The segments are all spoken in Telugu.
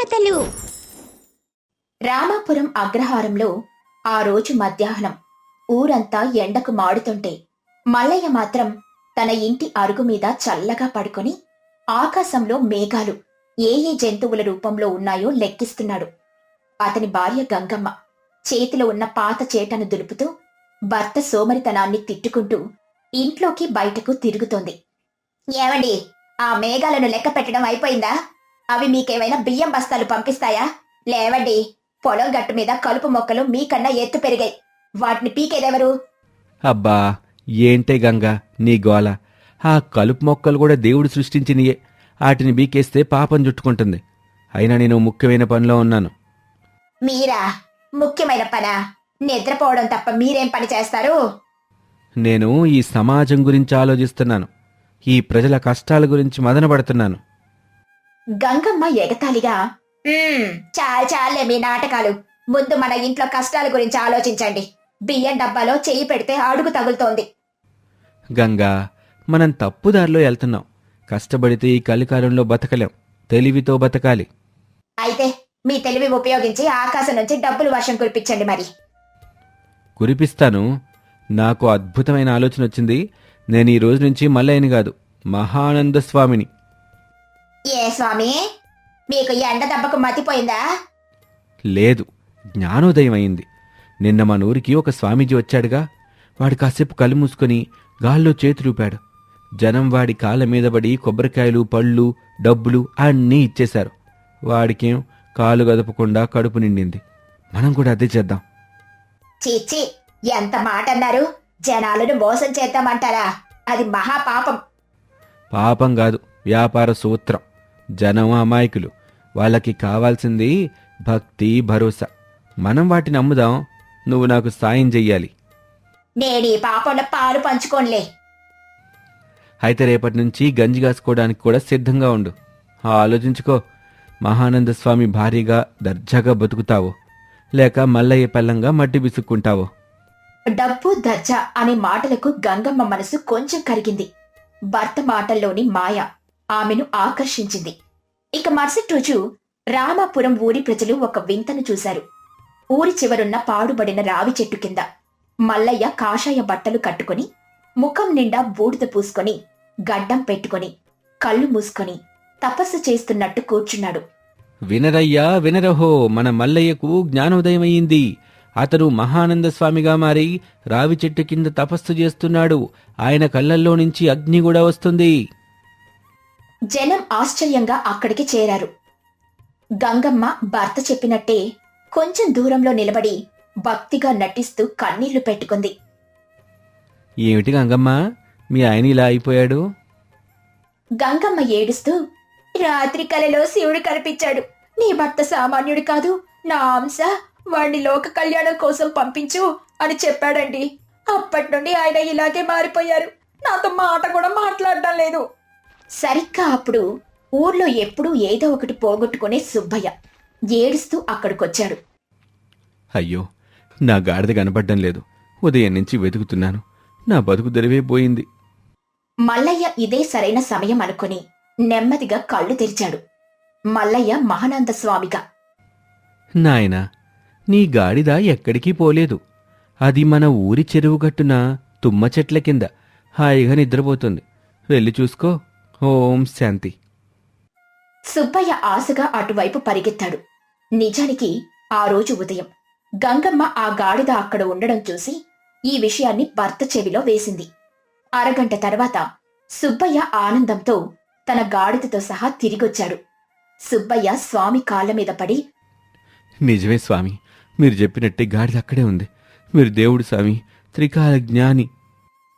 కథలు. రామాపురం అగ్రహారంలో ఆ రోజు మధ్యాహ్నం ఊరంతా ఎండకు మాడుతుంటే మల్లయ్య మాత్రం తన ఇంటి అరుగు మీద చల్లగా పడుకొని ఆకాశంలో మేఘాలు ఏ ఏ జంతువుల రూపంలో ఉన్నాయో లెక్కిస్తున్నాడు. అతని భార్య గంగమ్మ చేతిలో ఉన్న పాత చేటను దులుపుతూ భర్త సోమరితనాన్ని తిట్టుకుంటూ ఇంట్లోకి బయటకు తిరుగుతోంది. ఏమండి ఆ మేఘాలను లెక్క పెట్టడం అయిపోయిందా? అవి మీకేమైనా బియ్యం బస్తాలు పంపిస్తాయా? లేవండి. పొలం గట్టు మీద కలుపు మొక్కలు మీకన్నా ఎత్తు పెరిగాయి. వాటిని పీకేదెవరు? అబ్బా ఏంటే గంగా నీ గోల. ఆ కలుపు మొక్కలు కూడా దేవుడు సృష్టించినయే. వాటిని బీకేస్తే పాపం చుట్టుకుంటుంది. అయినా నేను ముఖ్యమైన పనిలో ఉన్నాను. మీరా? ముఖ్యమైన పనా? నిద్రపోవడం తప్ప మీరేం పని చేస్తారు? నేను ఈ సమాజం గురించి ఆలోచిస్తున్నాను. ఈ ప్రజల కష్టాల గురించి మదనపడుతున్నాను. గంగమ్మ ఎగతాళిగా "మ్మ్, చాలు చాలే మీ నాటకాలు. ముందు మన ఇంట్లో కష్టాల గురించి ఆలోచించండి. బియ్యం డబ్బాలో చెయ్యి పెడితే అడుగు తగులుతోంది. గంగా మనం తప్పుదారిలో వెళ్తున్నాం. కష్టపడితే ఈ కలికాలంలో బతకలేం. తెలివితో బతకాలి. అయితే మీ తెలివి ఉపయోగించి ఆకాశం నుంచి డబ్బులు వర్షం కురిపించండి మరి. కురిపిస్తాను. నాకు అద్భుతమైన ఆలోచన వచ్చింది నేను ఈ రోజు నుంచి మల్లయ్యని కాదు మహానంద స్వామిని. ఏ స్వామి మీకు ఎండ దెబ్బకు మతిపోయిందా? లేదు జ్ఞానోదయం అయింది నిన్న మన ఊరికి ఒక స్వామీజీ వచ్చాడుగా. వాడు కాసేపు కళ్ళు మూసుకొని గాల్లో చేతులూపాడు జనం వాడి కాళ్ళ మీద పడి కొబ్బరికాయలు పళ్ళు డబ్బులు అన్నీ ఇచ్చేశారు. వాడికేం కాలు గదపకుండా కడుపు నిండింది. మనం కూడా అదే చేద్దాం. చీచి ఎంత మాట అన్నారు. జనాలను మోసం చేద్దామంటారా? అది మహాపాపం. పాపం కాదు వ్యాపార సూత్రం. జనం అమాయకులు వాళ్ళకి కావాల్సింది భక్తి భరోసా. మనం వాటిని అమ్ముదాం నువ్వు నాకు సాయం చెయ్యాలి. పాలు పంచుకోనులే. అయితే రేపటి నుంచి గంజి కాసుకోవడానికి కూడా సిద్ధంగా ఉండు. ఆలోచించుకో. మహానంద స్వామి భారీగా దర్జాగా బతుకుతావో. లేక మల్లయ్య పెళ్ళంగా మట్టి విసుక్కుంటావో. డబ్బు దర్జా అనే మాటలకు గంగమ్మ మనసు కొంచెం కరిగింది. భర్త మాటల్లోని మాయ ఆమెను ఆకర్షించింది. ఇక మరుసటి రోజు రామాపురం ఊరి ప్రజలు ఒక వింతను చూశారు. ఊరి చివరున్న పాడుబడిన రావి చెట్టు కింద మల్లయ్య కాషాయ బట్టలు కట్టుకొని ముఖం నిండా బూడిద పూసుకొని గడ్డం పెట్టుకొని కళ్ళు మూసుకొని తపస్సు చేస్తున్నట్టు కూర్చున్నాడు. వినరయ్యా వినరహో మన మల్లయ్యకు జ్ఞానోదయం అయ్యింది అతను మహానంద స్వామిగా మారి రావి చెట్టు కింద తపస్సు చేస్తున్నాడు. ఆయన కళ్ళల్లో నుంచి అగ్ని కూడా వస్తుంది. జనం ఆశ్చర్యంగా అక్కడికి చేరారు. గంగమ్మ భర్త చెప్పినట్టే కొంచెం దూరంలో నిలబడి భక్తిగా నటిస్తూ కన్నీళ్ళు పెట్టుకుంది. ఏమిటి గంగమ్మ? మీ ఆయన ఇలా అయిపోయాడు? గంగమ్మ ఏడుస్తూ రాత్రి కలలో శివుడు కనిపించాడు. నీ భర్త సామాన్యుడు కాదు నా అంశ వాణ్ణి లోక కళ్యాణం కోసం పంపించు అని చెప్పాడండి. అప్పటి నుండి ఆయన ఇలాగే మారిపోయారు. నాతో మాట కూడా మాట్లాడడం లేదు. సరిగ్గా అప్పుడు ఊర్లో ఎప్పుడూ ఏదో ఒకటి పోగొట్టుకునే సుబ్బయ్య ఏడుస్తూ అక్కడికొచ్చాడు. అయ్యో నా గాడిద కనపడ్డం లేదు. ఉదయం నుంచి వెతుకుతున్నాను. నా బతుకు దరివే పోయింది. మల్లయ్య ఇదే సరైన సమయం అనుకుని నెమ్మదిగా కళ్ళు తెరిచాడు. మల్లయ్య మహానంద స్వామిగా. నాయనా నీ గాడిద ఎక్కడికి పోలేదు. అది మన ఊరి చెరువు గట్టున తుమ్మ చెట్ల కింద హాయిగా నిద్రపోతుంది. వెళ్ళి చూసుకో. ఓం శాంతి. సుబ్బయ్య ఆశగా అటువైపు పరిగెత్తాడు. నిజానికి ఆ రోజు ఉదయం గంగమ్మ ఆ గాడిద అక్కడ ఉండడం చూసి ఈ విషయాన్ని భర్త చెవిలో వేసింది. అరగంట తర్వాత సుబ్బయ్య ఆనందంతో తన గాడిదతో సహా తిరిగొచ్చాడు. సుబ్బయ్య స్వామి కాళ్ళ మీద పడి నిజమే స్వామి మీరు చెప్పినట్టే గాడిద అక్కడే ఉంది. మీరు దేవుడు స్వామి త్రికాల జ్ఞాని.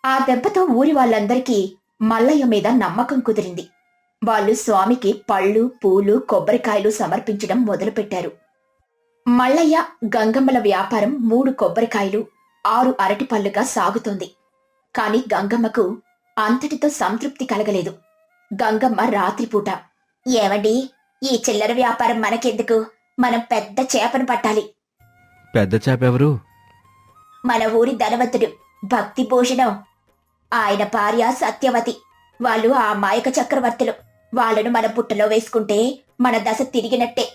ఆ దెబ్బతో ఊరి వాళ్ళందరికీ మల్లయ్య మీద నమ్మకం కుదిరింది. వాళ్ళు స్వామికి పళ్ళు పూలు కొబ్బరికాయలు సమర్పించడం మొదలుపెట్టారు. మల్లయ్య గంగమ్మల వ్యాపారం మూడు కొబ్బరికాయలు ఆరు అరటిపళ్ళుగా సాగుతోంది. కాని గంగమ్మకు అంతటితో సంతృప్తి కలగలేదు. గంగమ్మ రాత్రిపూట ఏమండి ఈ చిల్లర వ్యాపారం మనకెందుకు? మనం పెద్ద చేపను పట్టాలి. పెద్ద చాపెవరు మన ఊరి ధనవంతుడు భక్తి భూషణం ఆయన భార్య సత్యవతి. వాళ్ళు ఆ మాయక చక్రవర్తులు. వాళ్ళను మన పుట్టలో వేసుకుంటే మన దశ తిరిగినట్టే.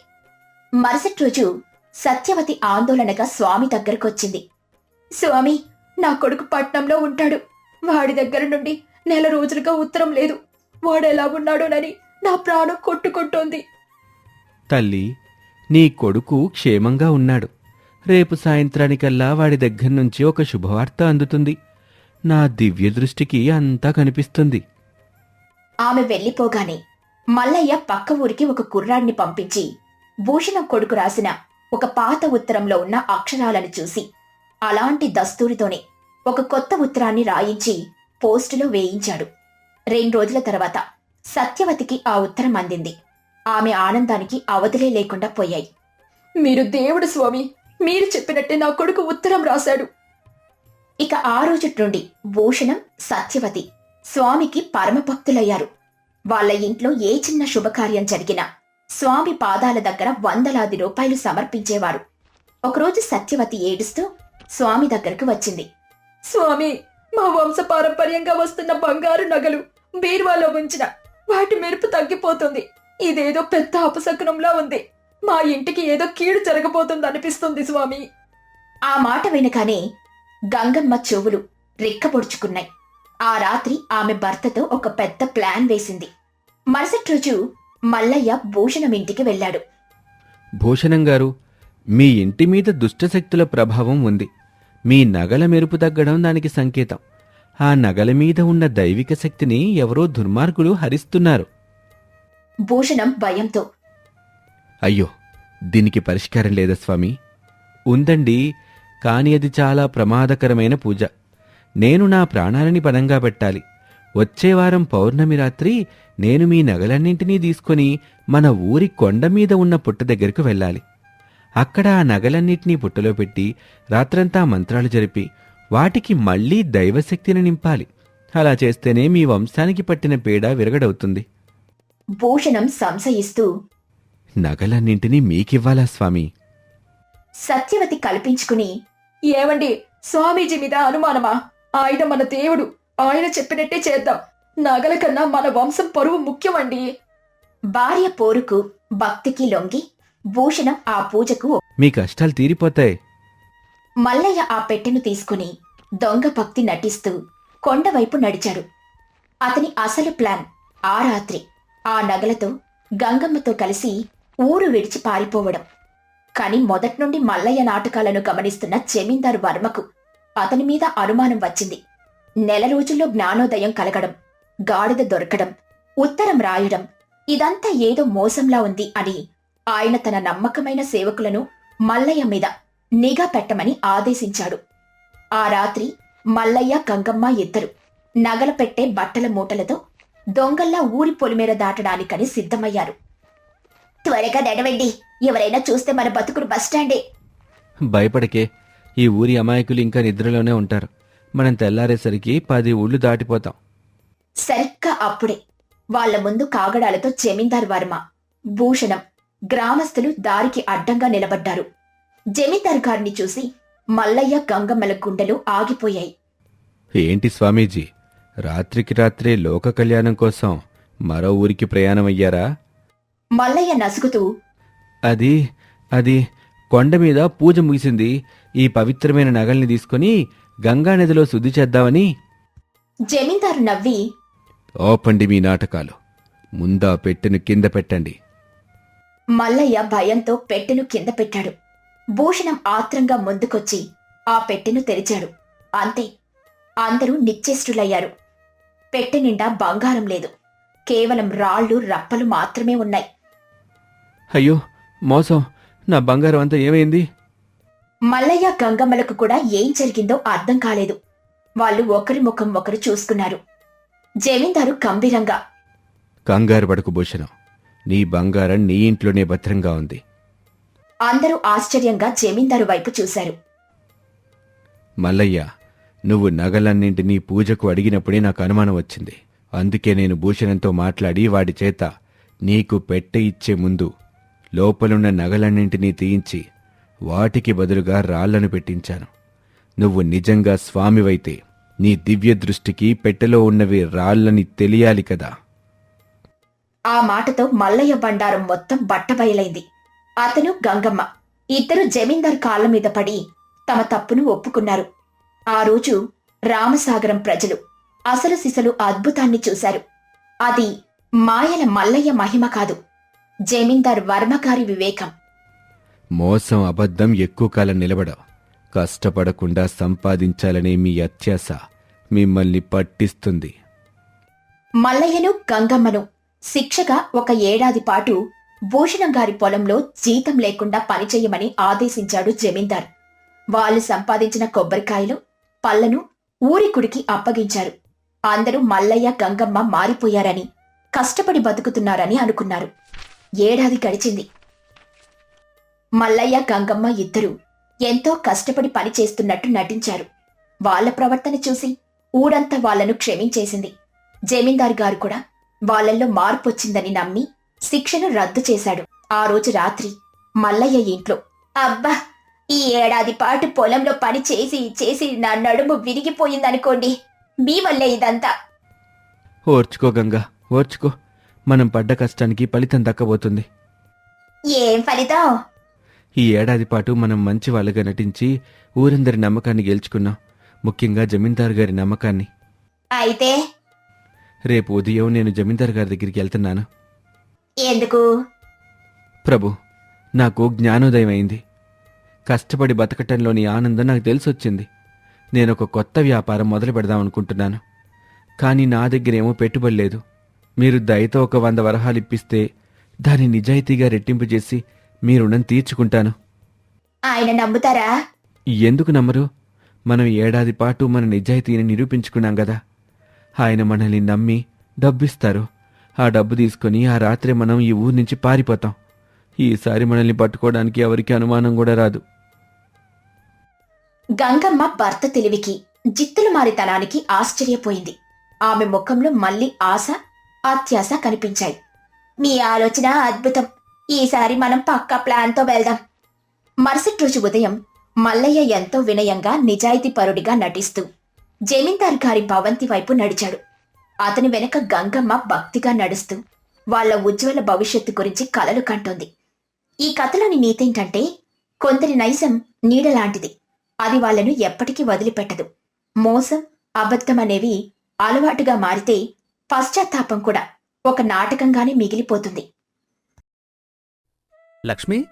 మరుసటి రోజు సత్యవతి ఆందోళనగా స్వామి దగ్గరకొచ్చింది. స్వామి నా కొడుకు పట్నంలో ఉంటాడు. వాడి దగ్గర నుండి నెల రోజులుగా ఉత్తరం లేదు. వాడెలా ఉన్నాడోనని నా ప్రాణం కొట్టుకుంటోంది. తల్లి నీ కొడుకు క్షేమంగా ఉన్నాడు. రేపు సాయంత్రానికల్లా వాడి దగ్గర నుంచి ఒక శుభవార్త అందుతుంది. నా దివ్య దృష్టికి అంతా కనిపిస్తుంది. ఆమె వెళ్ళిపోగానే మల్లయ్య పక్క ఊరికి ఒక కుర్రాడిని పంపించి భూషణం కొడుకు రాసిన ఒక పాత ఉత్తరంలో ఉన్న అక్షరాలను చూసి అలాంటి దస్తూరితోనే ఒక కొత్త ఉత్తరాన్ని రాయించి పోస్టులో వేయించాడు. రెండు రోజుల తర్వాత సత్యవతికి ఆ ఉత్తరం అందింది. ఆమె ఆనందానికి అవధులే లేకుండా పోయాయి. మీరు దేవుడు స్వామి మీరు చెప్పినట్టే నా కొడుకు ఉత్తరం రాశాడు. ఇక ఆ రోజు నుండి భూషణం సత్యవతి స్వామికి పరమభక్తులయ్యారు. వాళ్ళ ఇంట్లో ఏ చిన్న శుభకార్యం జరిగినా స్వామి పాదాల దగ్గర వందలాది రూపాయలు సమర్పించేవారు. ఒకరోజు సత్యవతి ఏడుస్తూ స్వామి దగ్గరకు వచ్చింది. స్వామి మా వంశపారంపర్యంగా వస్తున్న బంగారు నగలు బీర్వాలో ఉంచిన వాటి మెరుపు తగ్గిపోతుంది. ఇదేదో పెద్ద అపశకునంలా ఉంది. మా ఇంటికి ఏదో కీడు జరగబోతుంది అనిపిస్తుంది స్వామి. ఆ మాట వినగానే గంగమ్మ చెవులు రెక్కపొడుచుకున్నాయి ఆ రాత్రి ఆమె భర్తతో ఒక పెద్ద ప్లాన్ వేసింది. మరుసటి రోజు మల్లయ్య భూషణం ఇంటికి వెళ్ళాడు. భూషణం గారు మీ ఇంటి మీద దుష్టశక్తుల ప్రభావం ఉంది. మీ నగల మెరుపు తగ్గడం దానికి సంకేతం. ఆ నగల మీద ఉన్న దైవిక శక్తిని ఎవరో దుర్మార్గులు హరిస్తున్నారు. భూషణం భయంతో. అయ్యో దీనికి పరిష్కారం లేదా స్వామి? ఉందండి కాని అది చాలా ప్రమాదకరమైన పూజ. నేను నా ప్రాణాలని పనంగా పెట్టాలి. వచ్చే వారం పౌర్ణమి రాత్రి నేను మీ నగలన్నింటినీ తీసుకొని మన ఊరి కొండ మీద ఉన్న పుట్ట దగ్గరకు వెళ్ళాలి. అక్కడ ఆ నగలన్నింటినీ పుట్టలో పెట్టి రాత్రంతా మంత్రాలు జరిపి వాటికి మళ్ళీ దైవశక్తిని నింపాలి. అలా చేస్తేనే మీ వంశానికి పట్టిన పీడ విరగడవుతుంది. భూషణం సంశయిస్తూ నగలన్నింటినీ మీకివ్వాలా స్వామి? సత్యవతి కల్పించుకుని ఏమండి స్వామీజీ మీద అనుమానమా? ఆయన మన దేవుడు. ఆయన చెప్పినట్టే చేద్దాం. నగల కన్నా మన వంశం పరువు ముఖ్యమండి. భార్య పోరుకు భక్తికి లొంగి భూషణం ఆ పూజకు మీ కష్టాలు తీరిపోతాయి. మల్లయ్య ఆ పెట్టెను తీసుకుని దొంగ భక్తి నటిస్తూ కొండవైపు నడిచాడు. అతని అసలు ప్లాన్ ఆ రాత్రి ఆ నగలతో గంగమ్మతో కలిసి ఊరు విడిచి పారిపోవడం. కాని మొదటి నుండి మల్లయ్య నాటకాలను గమనిస్తున్న జమీందారు వర్మకు అతని మీద అనుమానం వచ్చింది. నెల రోజుల్లో జ్ఞానోదయం కలగడం గాడిద దొరకడం ఉత్తరం రాయడం ఇదంతా ఏదో మోసంలా ఉంది అని ఆయన తన నమ్మకమైన సేవకులను మల్లయ్య మీద నిఘా పెట్టమని ఆదేశించాడు. ఆ రాత్రి మల్లయ్య గంగమ్మ ఇద్దరు నగల పెట్టే బట్టల మూటలతో దొంగల్లా ఊరి పొలిమేర దాటడానికని సిద్ధమయ్యారు. త్వరగా నడవండి. ఎవరైనా చూస్తే మన బతుకుడు బస్టాండే భయపడకే. ఈ ఊరి అమాయకులు ఇంకా నిద్రలోనే ఉంటారు. మనం తెల్లారేసరికి పది ఊళ్ళు దాటిపోతాం. సరిగ్గా అప్పుడే. వాళ్ళ ముందు కాగడాలతో జమీందార్ వర్మ భూషణం గ్రామస్తులు దారికి అడ్డంగా నిలబడ్డారు. జమీందార్ గారిని చూసి మల్లయ్య గంగమ్మల గుండెలు ఆగిపోయాయి. ఏంటి స్వామీజీ? రాత్రికి రాత్రే లోక కళ్యాణం కోసం మరో ఊరికి ప్రయాణం అయ్యారా మల్లయ్య నసుగుతూ అది అది కొండ మీద పూజ ముగిసింది. ఈ పవిత్రమైన నగల్ని తీసుకొని గంగా నదిలో శుద్ధి చేద్దామని. జమీందారు నవ్వి ఓపండి మీ నాటకాలు. ముందా పెట్టెను కింద పెట్టండి. మల్లయ్య భయంతో పెట్టెను కింద పెట్టాడు. భూషణం ఆత్రంగా ముందుకొచ్చి ఆ పెట్టెను తెరిచాడు. అంతే అందరూ నిశ్చేష్టులయ్యారు. పెట్టె నిండా బంగారం లేదు. కేవలం రాళ్ళు రప్పలు మాత్రమే ఉన్నాయి. అయ్యో మోసం. నా బంగారం అంతా ఏమైంది? మల్లయ్య గంగమ్మలకు కూడా ఏం జరిగిందో అర్థం కాలేదు. వాళ్ళు ఒకరి ముఖం ఒకరు చూసుకున్నారు. జమీందారు గంభీరంగా కంగారు పడకు భూషణం. నీ బంగారం నీ ఇంట్లోనే భద్రంగా ఉంది. అందరూ ఆశ్చర్యంగా జమీందారు వైపు చూశారు. మల్లయ్య నువ్వు నగలన్నింటినీ పూజకు అడిగినప్పుడే నాకు అనుమానం వచ్చింది. అందుకే నేను భూషణంతో మాట్లాడి వాడి చేత నీకు పెట్టె ఇచ్చే ముందు లోపలున్న నగలన్నింటినీ తీయించి వాటికి బదులుగా రాళ్ళను పెట్టించాను. నువ్వు నిజంగా స్వామివైతే నీ దివ్య దృష్టికి పెట్టెలో ఉన్నవి రాళ్ళని తెలియాలి కదా. ఆ మాటతో మల్లయ్య బండారం మొత్తం బట్టబయలైంది అతను గంగమ్మ ఇద్దరు జమీందార్ కాళ్ళ మీద పడి తమ తప్పును ఒప్పుకున్నారు. ఆ రోజు రామసాగరం ప్రజలు అసలు సిసలు అద్భుతాన్ని చూశారు. అది మాయల మల్లయ్య మహిమ కాదు. జమీందార్ వర్మగారి వివేకం. మోసం అబద్ధం ఎక్కువ కాలం నిలబడ. కష్టపడకుండా సంపాదించాలనే మీ అత్యాశ మిమ్మల్ని పట్టిస్తుంది. మల్లయ్యను గంగమ్మను శిక్షగా ఒక ఏడాది పాటు భూషణం గారి పొలంలో జీతం లేకుండా పనిచేయమని ఆదేశించాడు జమీందార్. వాళ్ళు సంపాదించిన కొబ్బరికాయలు పళ్ళను ఊరి కుడికి అప్పగించారు. అందరూ మల్లయ్య గంగమ్మ మారిపోయారని కష్టపడి బతుకుతున్నారని అనుకున్నారు. ఏడాది గడిచింది. మల్లయ్య గంగమ్మ ఇద్దరూ ఎంతో కష్టపడి పని చేస్తున్నట్టు నటించారు. వాళ్ళ ప్రవర్తన చూసి ఊరంతా వాళ్ళను క్షమించేసింది. జమీందార్ గారు కూడా వాళ్ళల్లో మార్పొచ్చిందని నమ్మి శిక్షను రద్దు చేశాడు. ఆ రోజు రాత్రి మల్లయ్య ఇంట్లో అబ్బా ఈ ఏడాది పాటు పొలంలో పని చేసి చేసి నా నడుము విరిగిపోయిందనుకోండి మీ వల్లే ఇదంతా. ఓర్చుకో గంగా ఓర్చుకో. మనం పడ్డ కష్టానికి ఫలితం దక్కబోతుంది. ఏం ఫలితం? ఈ ఏడాది పాటు మనం మంచి వాళ్ళగా నటించి ఊరందరి నమ్మకాన్ని గెలుచుకున్నాం. ముఖ్యంగా జమీందారు గారి నమ్మకాన్ని. అయితే? రేపు ఉదయం నేను జమీందారు గారి దగ్గరికి వెళ్తున్నాను. ఎందుకు? ప్రభు నాకు జ్ఞానోదయం అయింది. కష్టపడి బతకటంలోని ఆనందం నాకు తెలిసొచ్చింది. నేను ఒక కొత్త వ్యాపారం మొదలు పెడదాం అనుకుంటున్నాను కానీ నా దగ్గరేమో పెట్టుబడి లేదు. మీరు దయతో ఒక వంద వరహాలు ఇప్పిస్తే దాన్ని నిజాయితీగా రెట్టింపు చేసి మీ రుణం తీర్చుకుంటాను. ఆయన నమ్ముతారా? ఎందుకు నమ్మరు? మనం ఏడాది పాటు మన నిజాయితీని నిరూపించుకున్నాం కదా. ఆయన మనల్ని నమ్మి డబ్బిస్తారు. ఆ డబ్బు తీసుకొని ఆ రాత్రే మనం ఈ ఊరి నుంచి పారిపోతాం. ఈసారి మనల్ని పట్టుకోవడానికి ఎవరికి అనుమానం కూడా రాదు. గంగమ్మ భర్త తెలివికి జిత్తులు మారితనానికి ఆశ్చర్యపోయింది. ఆమె ముఖంలో మళ్ళీ ఆశ అత్యాశ కనిపించాయి. మీ ఆలోచన అద్భుతం. ఈసారి మనం పక్కా ప్లాన్తో వెళ్దాం. మరుసటి రోజు ఉదయం మల్లయ్య ఎంతో వినయంగా నిజాయితీపరుడిగా నటిస్తూ జమీందార్ గారి భవంతి వైపు నడిచాడు. అతని వెనక గంగమ్మ భక్తిగా నడుస్తూ వాళ్ళ ఉజ్వల భవిష్యత్తు గురించి కలలు కంటోంది. ఈ కథలోని నీతేంటంటే కొందరి నైజం నీడలాంటిది. అది వాళ్ళను ఎప్పటికీ వదిలిపెట్టదు. మోసం అబద్ధం అనేవి అలవాటుగా మారితే పశ్చాత్తాపం కూడా ఒక నాటకంగానే మిగిలిపోతుంది. లక్ష్మి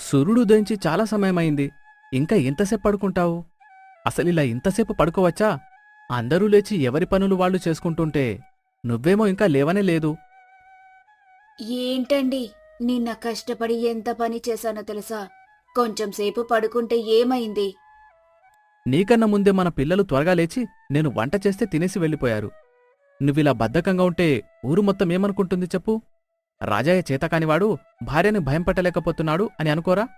సూర్యుడు ఉదయించి చాలా సమయమైంది. ఇంకా ఎంతసేపు పడుకుంటావు? అసలు ఇలా ఇంతసేపు పడుకోవచ్చా? అందరూ లేచి ఎవరి పనులు వాళ్ళు చేసుకుంటుంటే నువ్వేమో ఇంకా లేవనే లేదు. ఏంటండి? నిన్న కష్టపడి ఎంత పని చేశానో తెలుసా? కొంచెం సేపు పడుకుంటే ఏమైంది? నీకన్నా ముందే మన పిల్లలు త్వరగా లేచి నేను వంట చేస్తే తినేసి వెళ్ళిపోయారు. నువ్విలా బద్ధకంగా ఉంటే ఊరు మొత్తం ఏమనుకుంటుంది చెప్పు? రాజయ్య చేతకానివాడు భార్యని భయం పెట్టలేకపోతున్నాడు అని అనుకోరా?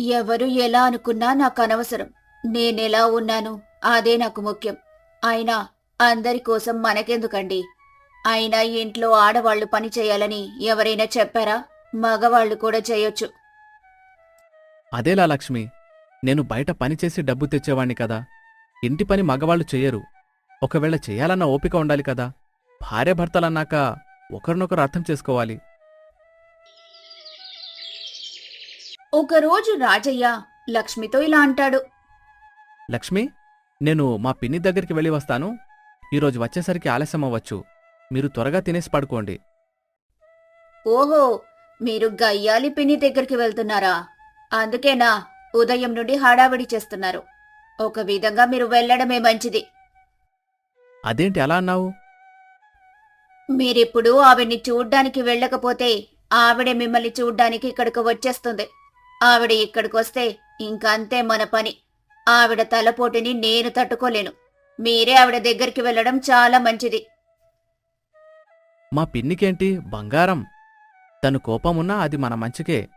ఎవరు ఎలా అనుకున్నా నాకు అనవసరం నేనెలా ఉన్నాను అదే నాకు ముఖ్యం. అయినా అందరి కోసం మనకెందుకండి? అయినా ఇంట్లో ఆడవాళ్ళు పని చేయాలని ఎవరైనా చెప్పారా? మగవాళ్ళు కూడా చేయొచ్చు. అదేలా లక్ష్మి నేను బయట పనిచేసి డబ్బు తెచ్చేవాణ్ణి కదా. ఇంటి పని మగవాళ్ళు చెయ్యరు ఒకవేళ చెయ్యాలన్న ఓపిక ఉండాలి కదా. భార్యాభర్తలన్నాక ఒకరినొకరు అర్థం చేసుకోవాలి. ఒకరోజు రాజయ్య లక్ష్మితో ఇలా అంటాడు. లక్ష్మి నేను మా పిన్ని దగ్గరికి వెళ్ళి వస్తాను. ఈరోజు వచ్చేసరికి ఆలస్యం అవ్వచ్చు. మీరు త్వరగా తినేసి పడుకోండి. ఓహో మీరు గయ్యాలి పిన్ని దగ్గరికి వెళ్తున్నారా? అందుకేనా ఉదయం నుండి హడావిడి చేస్తున్నారు. ఒక విధంగా మీరు వెళ్ళడమే మంచిది. అదేంటి అలా అన్నావు? మీరిప్పుడు ఆవిడ్ని చూడ్డానికి వెళ్ళకపోతే ఆవిడే మిమ్మల్ని చూడ్డానికి ఇక్కడికి వచ్చేస్తుంది. ఆవిడ ఇక్కడికొస్తే ఇంకంతే మన పని. ఆవిడ తలపోటుని నేను తట్టుకోలేను. మీరే ఆవిడ దగ్గరికి వెళ్ళడం చాలా మంచిది. మా పిన్నికేంటి? బంగారం. తను కోపమున్నా అది మన మంచికే.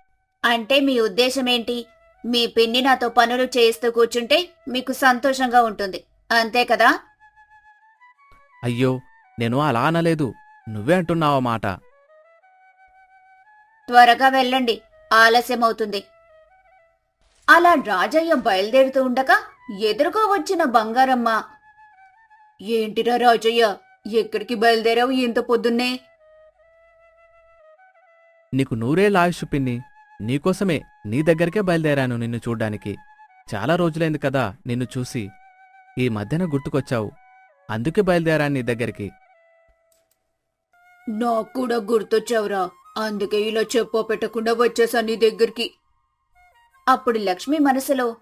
అంటే మీ ఉద్దేశమేంటి? మీ పిన్ని నాతో పనులు చేస్తూ కూర్చుంటే మీకు సంతోషంగా ఉంటుంది. అంతే కదా? అయ్యో నేను అలా అనలేదు. నువ్వే అంటున్నావా మాట. త్వరగా వెళ్ళండి. ఆలస్యమవుతుంది. అలా రాజయ్య బయలుదేరుతూ ఉండగా ఎదురుగా వచ్చిన బంగారమ్మ. ఏంటిరా రాజయ్య ఎక్కడికి బయలుదేరావు ఇంత పొద్దున్నే? నీకు నూరేళ్ళ ఆయుష్ పిన్ని. నీకోసమే నీ దగ్గరికే బయలుదేరాను నిన్ను చూడ్డానికి. చాలా రోజులైంది కదా నిన్ను చూసి. ఈ మధ్యన గుర్తుకొచ్చావు. అందుకే బయలుదేరా నీ దగ్గరికి. నాకు కూడా గుర్తొచ్చావురా. అందుకే ఇలా చెప్పో పెట్టకుండా వచ్చేసా నీ దగ్గరికి. అప్పుడు లక్ష్మి మనసులో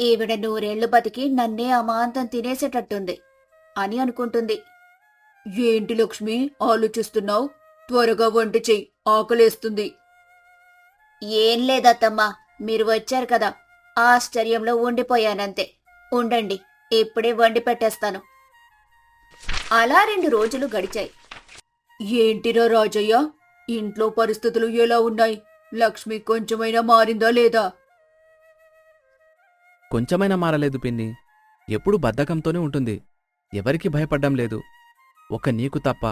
ఈవిడ నూరేళ్ళు బతికి నన్నే అమాంతం తినేసేటట్టుంది అని అనుకుంటుంది. ఏంటి లక్ష్మి? ఆలోచిస్తున్నావు? త్వరగా వంట చెయ్యి. ఆకలేస్తుంది. ఏం లేదత్తమ్మా. మీరు వచ్చారు కదా. ఆశ్చర్యంలో ఉండిపోయానంతే. ఉండండి. ఇప్పుడే వండి పెట్టేస్తాను. అలా రెండు రోజులు గడిచాయి. ఏంటిరా రాజయ్య? ఇంట్లో పరిస్థితులు ఎలా ఉన్నాయి? లక్ష్మి కొంచెమైనా మారిందా లేదా? కొంచెమైనా మారలేదు పిన్ని. ఎప్పుడు బద్ధకంతోనే ఉంటుంది. ఎవరికి భయపడ్డం లేదు. ఒక నీకు తప్ప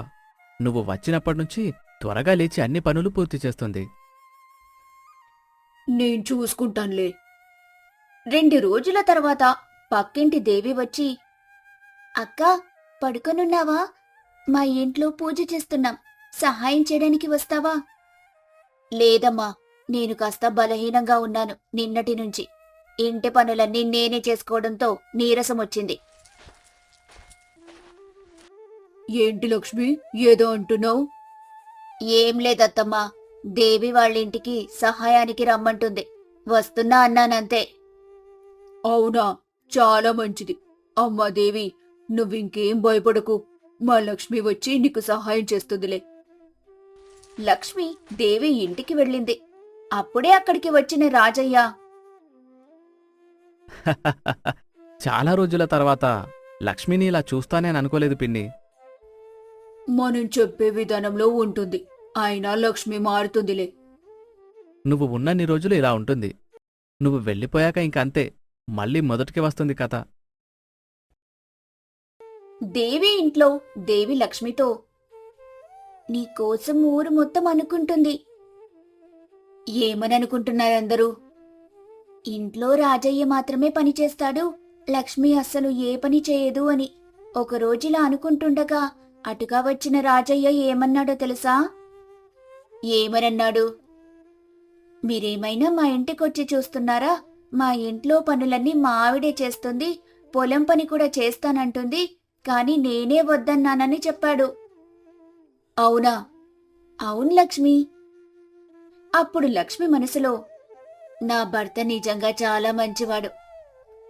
నువ్వు వచ్చినప్పటినుంచి త్వరగా లేచి అన్ని పనులు పూర్తి చేస్తుంది. నేను చూసుకుంటానులే. రెండు రోజుల తర్వాత పక్కింటి దేవి వచ్చి అక్క పడుకొనున్నావా? మా ఇంట్లో పూజ చేస్తున్నాం. సహాయం చేయడానికి వస్తావా? లేదమ్మా నేను కాస్త బలహీనంగా ఉన్నాను నిన్నటి నుంచి. ఇంటి పనులన్నీ నేనే చేసుకోవడంతో నీరసం వచ్చింది. ఏంటి లక్ష్మి? ఏదో అంటున్నావు? ఏం లేదత్తమ్మా దేవి వాళ్ళ ఇంటికి సహాయానికి రమ్మంటుంది. వస్తున్నా అన్నానంతే. అవునా? చాలా మంచిది. అమ్మా దేవి నువ్వింకేం భయపడకు. మా లక్ష్మి వచ్చి నీకు సహాయం చేస్తుందిలే. లక్ష్మి దేవి ఇంటికి వెళ్ళింది. అప్పుడే అక్కడికి వచ్చిన రాజయ్య. చాలా రోజుల తర్వాత లక్ష్మిని ఇలా చూస్తానని అనుకోలేదు పిన్ని. మనం చెప్పే విధానంలో ఉంటుంది. అయినా లక్ష్మి మారుతుందిలే. నువ్వు ఉన్నన్ని రోజులు ఇలా ఉంటుంది. నువ్వు వెళ్ళిపోయాక ఇంకంతే మళ్ళీ మొదటికి వస్తుంది కథ. దేవి ఇంట్లో దేవి లక్ష్మితో నీకోసం ఊరు మొత్తం అనుకుంటుంది. ఏమని అనుకుంటున్నారందరూ ఇంట్లో రాజయ్య మాత్రమే పని చేస్తాడు లక్ష్మి అస్సలు ఏ పని చేయదు అని ఒకరోజిలా అనుకుంటుండగా అటుగా వచ్చిన రాజయ్య ఏమన్నాడో తెలుసా? ఏమనన్నాడు? మీరేమైనా మా ఇంటికొచ్చి చూస్తున్నారా? మా ఇంట్లో పనులన్నీ మా ఆవిడే చేస్తుంది పొలం పని కూడా చేస్తానంటుంది కాని నేనే వద్దన్నానని చెప్పాడు. అవునా? అవును లక్ష్మి. అప్పుడు లక్ష్మి మనసులో నా భర్త నిజంగా చాలా మంచివాడు.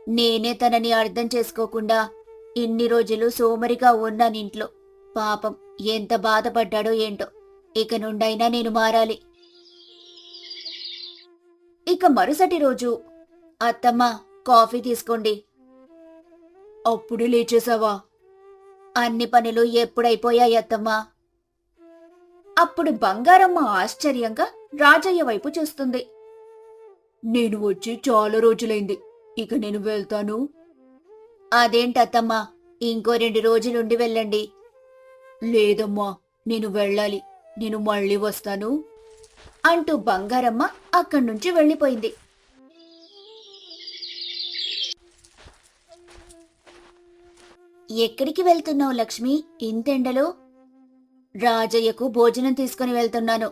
నేనే తనని అర్థం చేసుకోకుండా ఇన్ని రోజులు సోమరిగా ఉన్నానింట్లో పాపం ఎంత బాధపడ్డాడో ఏంటో. ఇక నుండైనా నేను మారాలి. ఇక మరుసటి రోజు అత్తమ్మ కాఫీ తీసుకోండి. అప్పుడు లేచేసావా అన్ని పనులు ఎప్పుడైపోయాయి అత్తమ్మా? అప్పుడు బంగారమ్మ ఆశ్చర్యంగా రాజయ్య వైపు చూస్తుంది. నేను వచ్చి చాలా రోజులైంది ఇక నేను వెళ్తాను. అదేంటత్తమ్మా ఇంకో రెండు రోజులుండి వెళ్ళండి. లేదమ్మా నేను వెళ్ళాలి నేను మళ్ళీ వస్తాను అంటూ బంగారమ్మ అక్కడి నుంచి వెళ్ళిపోయింది. ఎక్కడికి వెళ్తున్నావు లక్ష్మి? ఇంతెండలో? రాజయ్యకు భోజనం తీసుకుని వెళ్తున్నాను.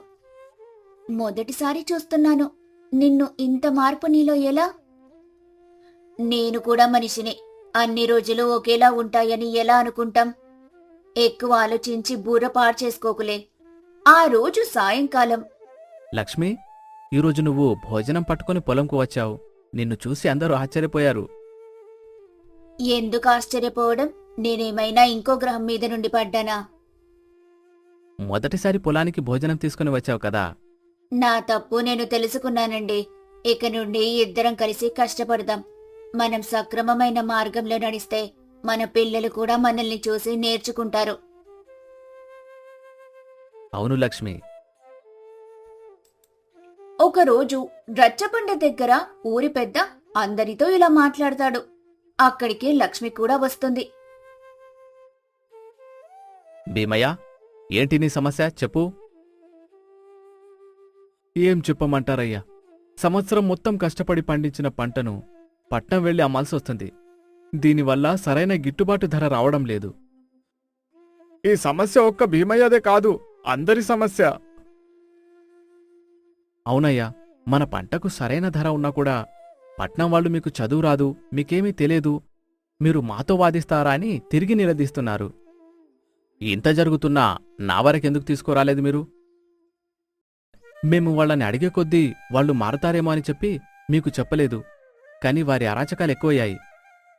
మొదటిసారి చూస్తున్నాను. నిన్ను ఇంత మార్పు నీలో ఎలా? నేను కూడా మనిషిని. అన్ని రోజులు ఒకేలా ఉంటాయని ఎలా అనుకుంటాం? ఎక్కువ ఆలోచించి బూర పాడు చేసుకోకులే. ఆ రోజు సాయంకాలం. లక్ష్మి ఈరోజు నువ్వు భోజనం పట్టుకొని పొలంకు వచ్చావు. నిన్ను చూసి అందరూ ఆశ్చర్యపోయారు. ఎందుకు ఆశ్చర్యపోవడం? నేనేమైనా ఇంకో గ్రహం మీద నుండి పడ్డానా? మొదటిసారి పొలానికి భోజనం తీసుకుని వచ్చావు కదా. నా తప్పు నేను తెలుసుకున్నానండి. ఇక నుండి ఇద్దరం కలిసి కష్టపడదాం. మనం సక్రమమైన మార్గంలో నడిస్తే మన పిల్లలు కూడా మనల్ని చూసి నేర్చుకుంటారు. అవును లక్ష్మి. ఒకరోజు రచ్చబండ దగ్గర ఊరి పెద్ద అందరితో ఇలా మాట్లాడతాడు. అక్కడికి లక్ష్మి కూడా వస్తుంది. భీమయ్య ఏంటి నీ సమస్య? చెప్పు. ఏం చెప్పమంటారయ్యా? సంవత్సరం మొత్తం కష్టపడి పండించిన పంటను పట్నం వెళ్ళి అమ్మాల్సి వస్తుంది. దీనివల్ల సరైన గిట్టుబాటు ధర రావడం లేదు. ఈ సమస్య ఒక్క భీమయ్యదే కాదు అందరి సమస్య. అవునయ్యా మన పంటకు సరైన ధర ఉన్నా కూడా పట్నం వాళ్ళు మీకు చదువు రాదు మీకేమీ తెలియదు మీరు మాతో వాదిస్తారా అని తిరిగి నిలదీస్తున్నారు. ఇంత జరుగుతున్నా నా వరకెందుకు తీసుకురాలేదు మీరు? మేము వాళ్ళని అడిగే కొద్దీ వాళ్ళు మారతారేమో అని చెప్పి మీకు చెప్పలేదు. కాని వారి అరాచకాలు ఎక్కువయ్యాయి.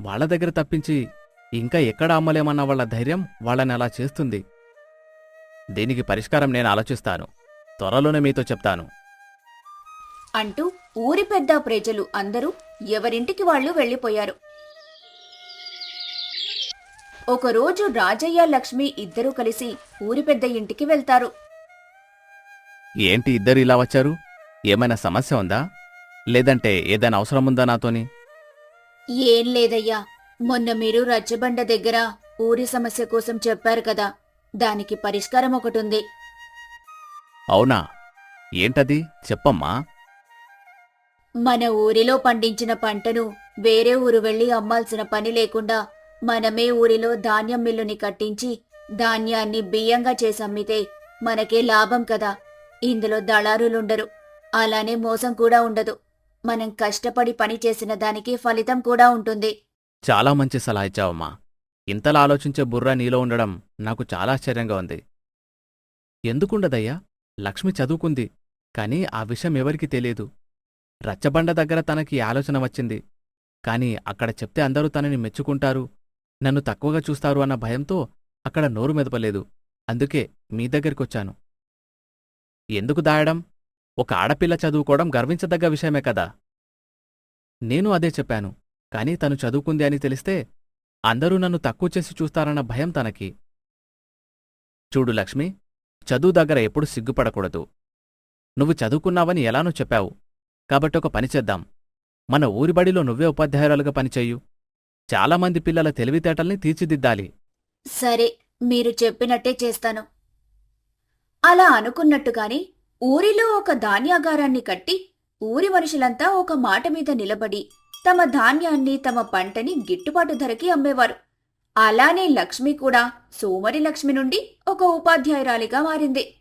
వాళ్ళ దగ్గర తప్పించి ఇంకా ఎక్కడ అమ్మలేమన్న వాళ్ళ ధైర్యం వాళ్ళని అలా చేస్తుంది. దీనికి పరిష్కారం నేను ఆలోచిస్తాను. త్వరలోనే మీతో చెప్తాను. అంటూ ఊరి పెద్ద ప్రజలు అందరూ ఎవరింటికి వాళ్ళు వెళ్ళిపోయారు. ఒకరోజు రాజయ్య లక్ష్మి ఇద్దరూ కలిసి ఊరి పెద్ద ఇంటికి వెళ్తారు. ఏంటి ఇద్దరు ఇలా వచ్చారు? ఏమైనా సమస్య ఉందా? లేదంటే ఏదైనా అవసరం ఉందా నాతోని? ఏం లేదయ్యా. మొన్న మీరు రచ్చబండ దగ్గర ఊరి సమస్య కోసం చెప్పారు కదా. దానికి పరిష్కారం ఒకటుంది. అవునా? ఏంటది? చెప్పమ్మా. మన ఊరిలో పండించిన పంటను వేరే ఊరు వెళ్ళి అమ్మాల్సిన పని లేకుండా మనమే ఊరిలో ధాన్యం మిల్లుని కట్టించి ధాన్యాన్ని బియ్యంగా చేసి అమ్మితే మనకే లాభం కదా. ఇందులో దళారులుండరు. అలానే మోసం కూడా ఉండదు. మనం కష్టపడి పని చేసిన దానికి ఫలితం కూడా ఉంటుంది. చాలా మంచి సలహా ఇచ్చావమ్మా. ఇంతలా ఆలోచించే బుర్ర నీలో ఉండడం నాకు చాలా ఆశ్చర్యంగా ఉంది. ఎందుకుండదయ్యా? లక్ష్మి చదువుకుంది. కాని ఆ విషయం ఎవరికీ తెలియదు. రచ్చబండ దగ్గర తనకి ఆలోచన వచ్చింది. కాని అక్కడ చెప్తే అందరూ తనని మెచ్చుకుంటారు. నన్ను తక్కువగా చూస్తారు అన్న భయంతో అక్కడ నోరు మెదపలేదు. అందుకే మీ దగ్గరికొచ్చాను. ఎందుకు దాయడం? ఒక ఆడపిల్ల చదువుకోవడం గర్వించదగ్గ విషయమే కదా. నేను అదే చెప్పాను. కాని తను చదువుకుంది అని తెలిస్తే అందరూ నన్ను తక్కువ చేసి చూస్తారన్న భయం తనకి. చూడు లక్ష్మి చదువు దగ్గర ఎప్పుడు సిగ్గుపడకూడదు. నువ్వు చదువుకున్నావని ఎలానో చెప్పావు. కాబట్టి ఒక పని చేద్దాం. మన ఊరి బడిలో నువ్వే ఉపాధ్యాయురాలుగా పనిచేయు. చాలామంది పిల్లల తెలివితేటల్ని తీర్చిదిద్దాలి. సరే మీరు చెప్పినట్టే చేస్తాను. అలా అనుకున్నట్టుగాని ఊరిలో ఒక ధాన్యాగారాన్ని కట్టి ఊరి మనుషులంతా ఒక మాట మీద నిలబడి తమ ధాన్యాన్ని తమ పంటని గిట్టుబాటు ధరకి అమ్మేవారు. అలానే లక్ష్మి కూడా సోమరి లక్ష్మి నుండి ఒక ఉపాధ్యాయురాలిగా మారింది.